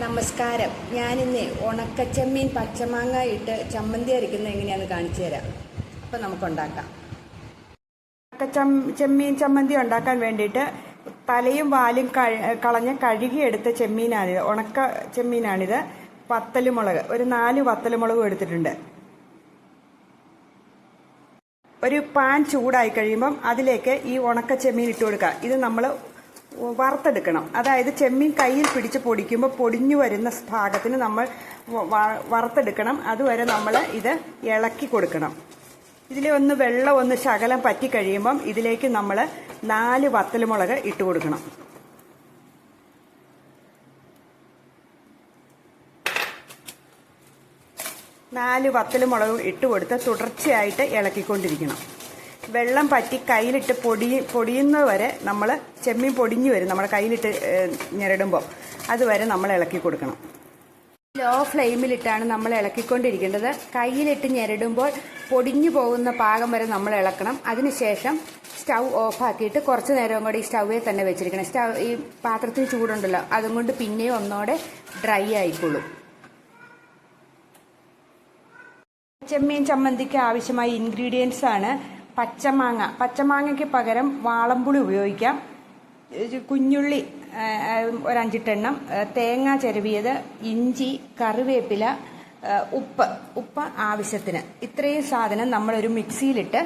നമസ്കാരം. ഞാനിന്ന് ഉണക്കച്ചമ്മീൻ പച്ചമാങ്ങ ഇട്ട് ചമ്മന്തി അരയ്ക്കുന്നത് എങ്ങനെയാണെന്ന് കാണിച്ചു തരാം. നമുക്കുണ്ടാക്കാം. ഉണക്കച്ചം ചെമ്മീൻ ചമ്മന്തി ഉണ്ടാക്കാൻ വേണ്ടിയിട്ട് തലയും വാലും കളഞ്ഞ് കഴുകിയെടുത്ത ചെമ്മീനാണിത്. ഉണക്ക ചെമ്മീനാണിത്. വത്തലുമുളക്. ഒരു നാല് വത്തലുമുളകും എടുത്തിട്ടുണ്ട്. ഒരു പാൻ ചൂടായി കഴിയുമ്പം അതിലേക്ക് ഈ ഉണക്ക ചെമ്മീൻ ഇട്ട് കൊടുക്കുക ഇത് നമ്മൾ വറുത്തെടുക്കണം. അതായത് ചെമ്മീൻ കയ്യിൽ പിടിച്ച് പൊടിക്കുമ്പോൾ പൊടിഞ്ഞു വരുന്ന ഭാഗത്തിന് നമ്മൾ വറുത്തെടുക്കണം. അതുവരെ നമ്മൾ ഇത് ഇളക്കി കൊടുക്കണം. ഇതിലെ ഒന്ന് വെള്ളം ഒന്ന് ശകലം പറ്റി കഴിയുമ്പം ഇതിലേക്ക് നമ്മൾ നാല് വത്തലുമുളക് ഇട്ട് കൊടുക്കണം. നാല് വത്തൽ മുളക് ഇട്ട് കൊടുത്ത് തുടർച്ചയായിട്ട് ഇളക്കിക്കൊണ്ടിരിക്കണം. വെള്ളം പറ്റി കയ്യിലിട്ട് പൊടി പൊടിയുന്നത് വരെ നമ്മൾ ചെമ്മീൻ പൊടിഞ്ഞു വരും. നമ്മുടെ കയ്യിലിട്ട് ഞെരടുമ്പോൾ അതുവരെ നമ്മൾ ഇളക്കി കൊടുക്കണം. ലോ ഫ്ലെയിമിലിട്ടാണ് നമ്മൾ ഇളക്കിക്കൊണ്ടിരിക്കേണ്ടത്. കയ്യിലിട്ട് ഞെരടുമ്പോൾ പൊടിഞ്ഞു പോകുന്ന പാകം വരെ നമ്മൾ ഇളക്കണം. അതിനുശേഷം സ്റ്റൗ ഓഫാക്കിയിട്ട് കുറച്ച് നേരം കൂടി ഈ സ്റ്റൗവിൽ തന്നെ വെച്ചിരിക്കണം. സ്റ്റൗ ഈ പാത്രത്തിന് ചൂടുണ്ടല്ലോ അതും കൊണ്ട് പിന്നെയും ഒന്നോടെ ഡ്രൈ ആയിക്കോളും. ചെമ്മീൻ ചമ്മന്തിക്ക് ആവശ്യമായ ഇൻഗ്രീഡിയൻസ് ആണ് പച്ചമാങ്ങ. പച്ചമാങ്ങയ്ക്ക് പകരം വാളമ്പുളി ഉപയോഗിക്കാം. കുഞ്ഞുള്ളി ഒരു തേങ്ങ ചെരുവിയത് ഇഞ്ചി കറിവേപ്പില ഉപ്പ്. ഉപ്പ് ആവശ്യത്തിന്. ഇത്രയും സാധനം നമ്മളൊരു മിക്സിയിലിട്ട്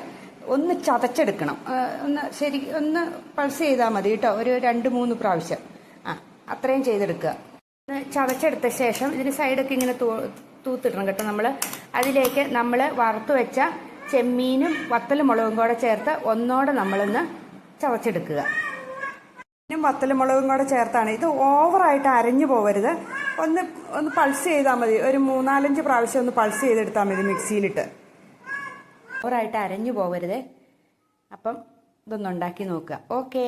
ഒന്ന് ചതച്ചെടുക്കണം. ഒന്ന് ശരി ഒന്ന് പൾസ് ചെയ്താൽ മതി കേട്ടോ. ഒരു രണ്ട് മൂന്ന് പ്രാവശ്യം. ആ അത്രയും ചെയ്തെടുക്കുക. ചതച്ചെടുത്ത ശേഷം ഇതിന് സൈഡൊക്കെ ഇങ്ങനെ തൂത്തിടണം കേട്ടോ നമ്മൾ അതിലേക്ക് നമ്മൾ വറുത്ത് വെച്ച ചെമ്മീനും വത്തലും മുളകും കൂടെ ചേർത്ത് ഒന്നോടെ നമ്മളൊന്ന് ചവച്ചെടുക്കുക ചെമ്മീനും വത്തലും മുളകും കൂടെ ചേർത്താണ്. ഇത് ഓവറായിട്ട് അരഞ്ഞു പോകരുത് ഒന്ന് ഒന്ന് പൾസ് ചെയ്താൽ മതി. ഒരു മൂന്നാലഞ്ച് പ്രാവശ്യം ഒന്ന് പൾസ് ചെയ്തെടുത്താൽ മതി മിക്സിയിലിട്ട്. ഓവറായിട്ട് അരഞ്ഞു പോകരുത് അപ്പം ഇതൊന്നുണ്ടാക്കി നോക്കുക. ഓക്കേ.